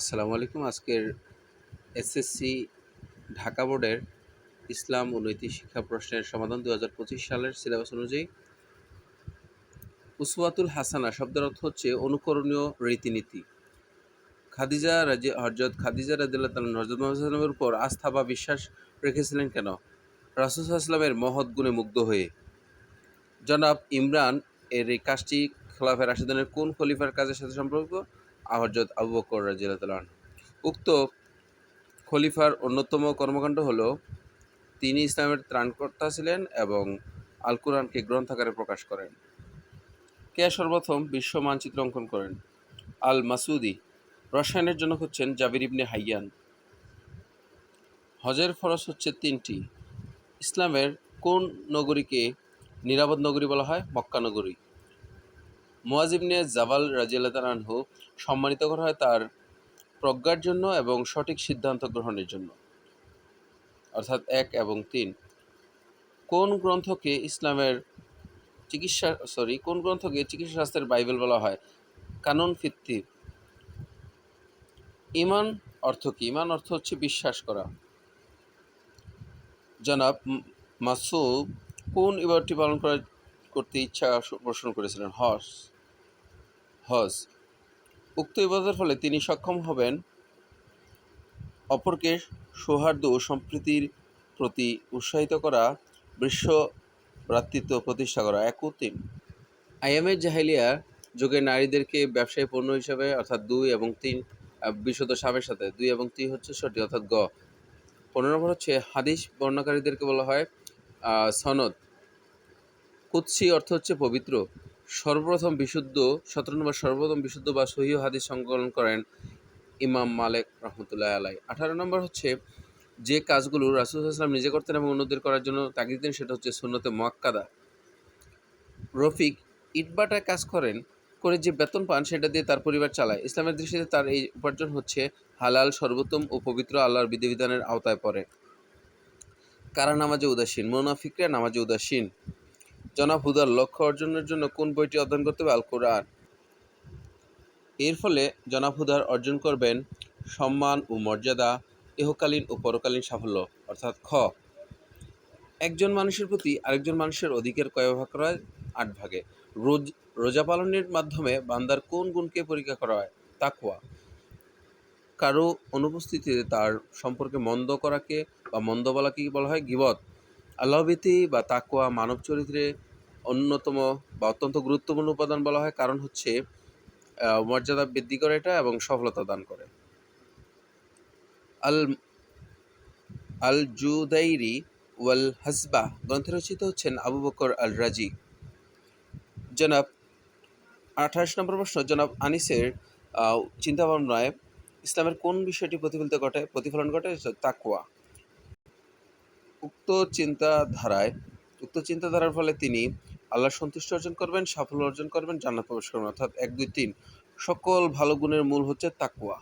আসসালামু আলাইকুম। আজকের এসএসসি ঢাকা বোর্ডের ইসলাম ও নৈতিক শিক্ষা প্রশ্নের সমাধান দু হাজার পঁচিশ সালের সিলেবাস অনুযায়ী উসওয়াতুল হাসানা শব্দের অর্থ হচ্ছে অনুকরণীয় রীতিনীতি। খাদিজা রাজি হজরত খাদিজা রাজিল্লাহ হজরত মোহাম্মদের উপর আস্থা বা বিশ্বাস রেখেছিলেন কেন? রাসুসাল্লামের মহৎ গুণে মুগ্ধ হয়ে। জনাব ইমরান এর এই কাজটি খোলাফের রাশিদানের কোন খলিফার কাজের সাথে সম্পর্ক? হজরত আবু বকর রাজিয়াল উক্ত খলিফার অন্যতম কর্মকাণ্ড হল, তিনি ইসলামের ত্রাণকর্তা ছিলেন এবং আল কোরআনকে গ্রন্থাকারে প্রকাশ করেন। কে সর্বপ্রথম বিশ্ব মানচিত্র অঙ্কন করেন? আল মাসুদি রসায়নের জন্য হচ্ছেন জাবির ইবনে হাইয়ান। হজের ফরজ হচ্ছে তিনটি। ইসলামের কোন নগরীকে নিরাপদ নগরী বলা হয়? মক্কা নগরী। মুয়াজিবনে জাবাল রাজিয়াল্লাহ আনহু সম্মানিত করা হয় তার প্রজ্ঞার জন্য এবং সঠিক সিদ্ধান্ত গ্রহণের জন্য। অর্থাৎ এক এবং তিন। কোন গ্রন্থকে ইসলামের চিকিৎসা সরি কোন গ্রন্থকে চিকিৎসা শাস্ত্রের বাইবেল বলা হয়? কানুন ভিত্তিক ইমান অর্থ কি? ইমান অর্থ হচ্ছে বিশ্বাস করা। জনাব মাসুদ, কোন ইবাদতটি পালন করা করতে ইচ্ছা পোষণ করেছিলেন হজ হজ উক্ত ইবাদতের ফলে তিনি সক্ষম হবেন অপরকে সৌহার্দ্য ও সম্প্রীতির প্রতি উৎসাহিত করা, বিশ্ব ভ্রাতৃত্ব প্রতিষ্ঠা করা। এক তিন আইএমএ জাহেলিয়া যুগে নারীদেরকে ব্যবসায়ী পণ্য হিসাবে, অর্থাৎ দুই এবং তিন বিশদ সাবের সাথে, দুই এবং তিন হচ্ছে সঠিক, অর্থাৎ গ। পনেরো নম্বর হচ্ছে হাদিস বর্ণকারীদেরকে বলা হয় সনদ। কুৎসি অর্থ হচ্ছে পবিত্র। সর্বপ্রথম বিশুদ্ধ, সতেরো নম্বর সর্বপ্রথম বিশুদ্ধ বা সহি হাদিস সংকলন করেন ইমাম মালেক রহমতুল্লাহ আলাই আঠারো নম্বর হচ্ছে যে কাজগুলো রাসুলাম নিজে করতেন এবং অন্যদের করার জন্য তাগিদ সেটা হচ্ছে সুন্নতে মোয়াক্কাদা। রফিক ইটবাটায় কাজ করেন, করে যে বেতন পান, সেটা দিয়ে তার পরিবার চালায়। ইসলামের দৃষ্টিতে তার এই উপার্জন হচ্ছে হালাল, সর্বোত্তম ও পবিত্র আল্লাহর বিধিবিধানের আওতায় পড়ে। কারা নামাজে উদাসীন? মোনাফিকরা নামাজে উদাসীন। জনাব হুদার লক্ষ্য অর্জনের জন্য কোন বইটি অধ্যয়ন করতে হবে? আল কোরআন এর ফলে জনাব হুদার অর্জন করবেন সম্মান ও মর্যাদা, ইহকালীন ও পরকালীন সাফল্য, অর্থাৎ খ। একজন মানুষের প্রতি আরেকজন মানুষের অধিকার কয় ভাগ করা হয়? আট ভাগে। রোজ, রোজা পালনের মাধ্যমে বান্দার কোন গুণকে পরীক্ষা করা হয়? তাকুয়া কারও অনুপস্থিতিতে তার সম্পর্কে মন্দ করাকে বা মন্দ বলাকে বলা হয়? গিবত। আল্লাহভীতি বা তাকুয়া মানব চরিত্রে অন্যতম বা অত্যন্ত গুরুত্বপূর্ণ উপাদান বলা হয়, কারণ হচ্ছে মর্যাদা বৃদ্ধি করে এটা এবং সফলতা দান করে। আল আল জুদাইরি ওয়াল হাসবা গ্রন্থে রচিত হচ্ছেন আবু বকর আল রাজি জনাব, আঠাশ নম্বর প্রশ্ন, জনাব আনিসের চিন্তাভাবনায় ইসলামের কোন বিষয়টি প্রতিফলিত ঘটে, প্রতিফলন ঘটে? তাকুয়া উক্ত চিন্তাধারায়, উক্ত চিন্তাধারার ফলে তিনি আল্লাহ সন্তুষ্ট অর্জন করবেন, সাফল্য অর্জন করবেন, জান্নাত প্রবেশ করবেন। অর্থাৎ এক, দুই, তিন। সকল ভালো গুণের মূল হচ্ছে তাকুয়া